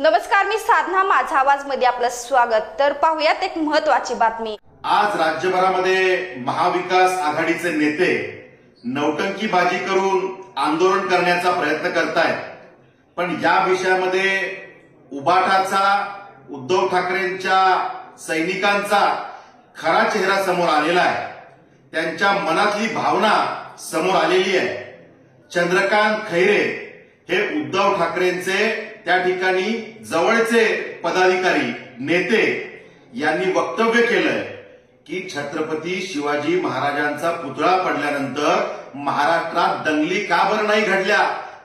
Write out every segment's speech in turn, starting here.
नमस्कार मी साधना माझा आवाजमध्ये आपलं स्वागत. तर पाहूयात एक महत्वाची बातमी. आज राज्यभरामध्ये महाविकास आघाडीचे नेते नौटंकीबाजी करून आंदोलन करण्याचा प्रयत्न करतायत. पण या विषयामध्ये उबाटाचा उद्धव ठाकरेंच्या सैनिकांचा खरा चेहरा समोर आलेला आहे. त्यांच्या मनातली भावना समोर आलेली आहे. चंद्रकांत खैरे हे उद्धव ठाकरेंचे त्या ठिकाणी जवळचे पदाधिकारी नेते यांनी वक्तव्य केलंय की छत्रपती शिवाजी महाराजांचा पुतळा पडल्यानंतर महाराष्ट्रात दंगली का बरं नाही घडल्या?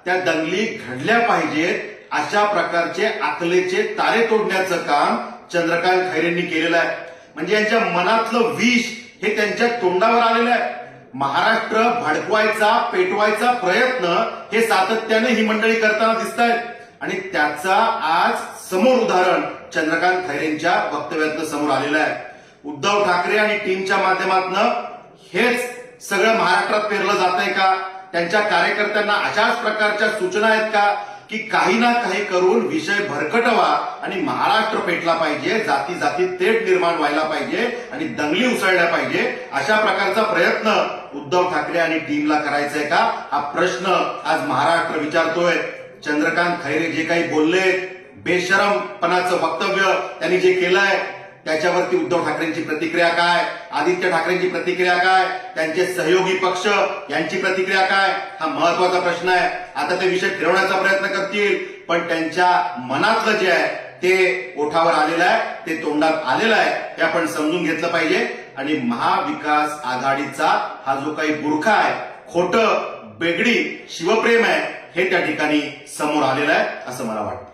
त्या दंगली घडल्या पाहिजेत अशा प्रकारचे आकलेचे तारे तोडण्याचं काम चंद्रकांत खैरेंनी केलेलं आहे. म्हणजे यांच्या मनातलं विष हे त्यांच्या तोंडावर आलेलं आहे. महाराष्ट्र भडकवायचा पेटवायचा प्रयत्न हे सातत्याने ही मंडळी करताना दिसत आहेत आणि त्याचा आज समोर उदाहरण चंद्रकांत खैरेंच्या वक्तव्यातनं समोर आलेलं आहे. उद्धव ठाकरे आणि टीमच्या माध्यमातून हेच सगळं महाराष्ट्रात पेरलं जात आहे का? त्यांच्या कार्यकर्त्यांना अशाच प्रकारच्या सूचना आहेत का? की काही ना काही करून विषय भरकटवा आणि महाराष्ट्र पेटला पाहिजे जाती जाती तेट निर्माण व्हायला पाहिजे आणि दंगली उसळल्या पाहिजे अशा प्रकारचा प्रयत्न उद्धव ठाकरे आणि टीमला करायचा आहे का? हा प्रश्न आज महाराष्ट्र विचारतोय. चंद्रकांत खैरे जे काही बोलले बेशरमपणाचं वक्तव्य त्यांनी जे केलंय त्याच्यावरती उद्धव ठाकरेंची प्रतिक्रिया काय? आदित्य ठाकरेंची प्रतिक्रिया काय? त्यांचे सहयोगी पक्ष यांची प्रतिक्रिया काय? हा महत्त्वाचा प्रश्न आहे. आता ते विषय फिरवण्याचा प्रयत्न करतील पण त्यांच्या मनातलं जे आहे ते ओठावर आलेलं आहे ते तोंडात आलेलं आहे हे आपण समजून घेतलं पाहिजे. आणि महाविकास आघाडीचा हा जो काही बुरखा आहे खोट बेगडी शिवप्रेम आहे हे त्या ठिकाणी समोर आलेलं आहे असं मला वाटतं.